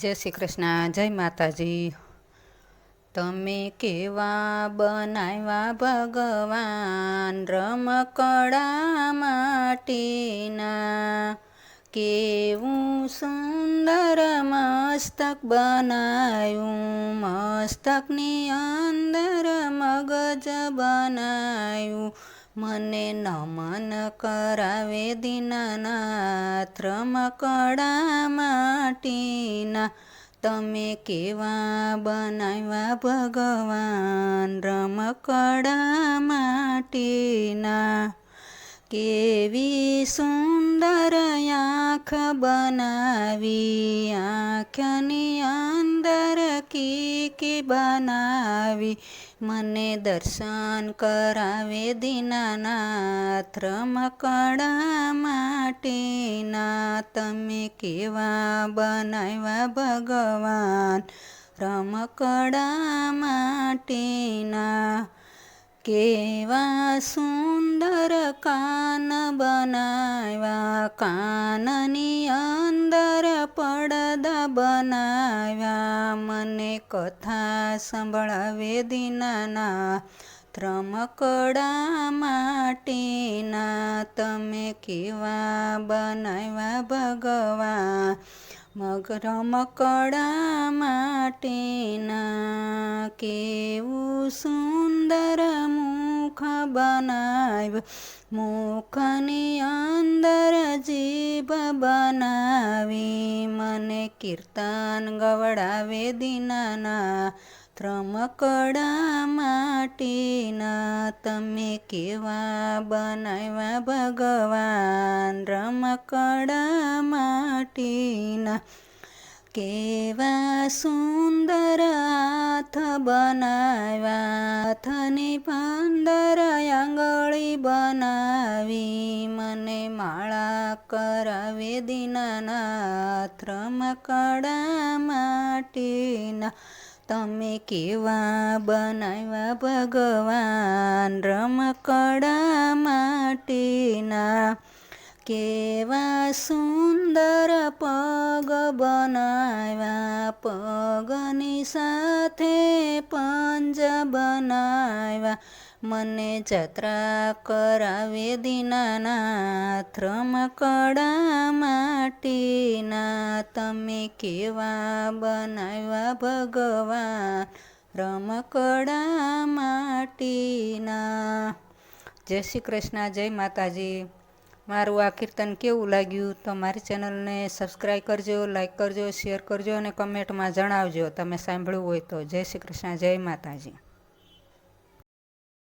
જય શ્રી કૃષ્ણ, જય માતાજી. તમે કેવા બનાવ્યા ભગવાન, રમકડા માટીના. કેવું સુંદર મસ્તક બનાવ્યું મસ્તકની અંદર મગજ બનાવ્યું મને નમન કરાવે દીનાનાથ રમકડા માટીના. તમે કેવા બનાવ્યા ભગવાન રમકડા માટીના. કેવી સુંદર આંખ બનાવી, આંખની અંદર કીકી બનાવી, મને દર્શન કરાવે દીનાનાથ, રમકડા માટીના, તમે કેવા બનાવ્યા ભગવાન? રમકડા માટીના કેવા સુંદર કાન બનાવ્યા, કાનની અંદર પડદા બનાવ્યા, મને કથા સંભળાવે દીનાના ત્રમકડા માટીના, તમે કેવા બનાવ્યા ભગવા મગ રમકડા માટીના, કેવું સુંદર મુખ બનાવ મુખની અંદર જીભ બનાવી, મને કીર્તન ગવડાવે દીનાના, ત્રમકડા માટીના, તમે કેવા બનાવ્યા ભગવાન? રમકડા માટીના, કેવા સુંદર હાથ બનાવ્યા હાથની પંદર આંગળી બનાવી, મને માળા કરાવી દીનાનાથ રમકડા માટીના, તમે કેવા બનાવ્યા ભગવાન, રમકડા માટીના. કેવા સુંદર પગ બનાવ્યા, પગની સાથે પંજ બનાવ્યા. મને જત્રા કરાવે દીનાનાથ રમકડા માટીના. તમે કેવા બનાવ્યા ભગવાન રમકડા માટીના. જય શ્રી કૃષ્ણ, જય માતાજી. મારું આ કીર્તન કેવું લાગ્યું તો મારી ચેનલને સબસ્ક્રાઈબ કરજો લાઈક કરજો શેર કરજો અને કમેન્ટમાં જણાવજો. તમે સાંભળ્યું હોય તો. જય શ્રી કૃષ્ણ, જય માતાજી.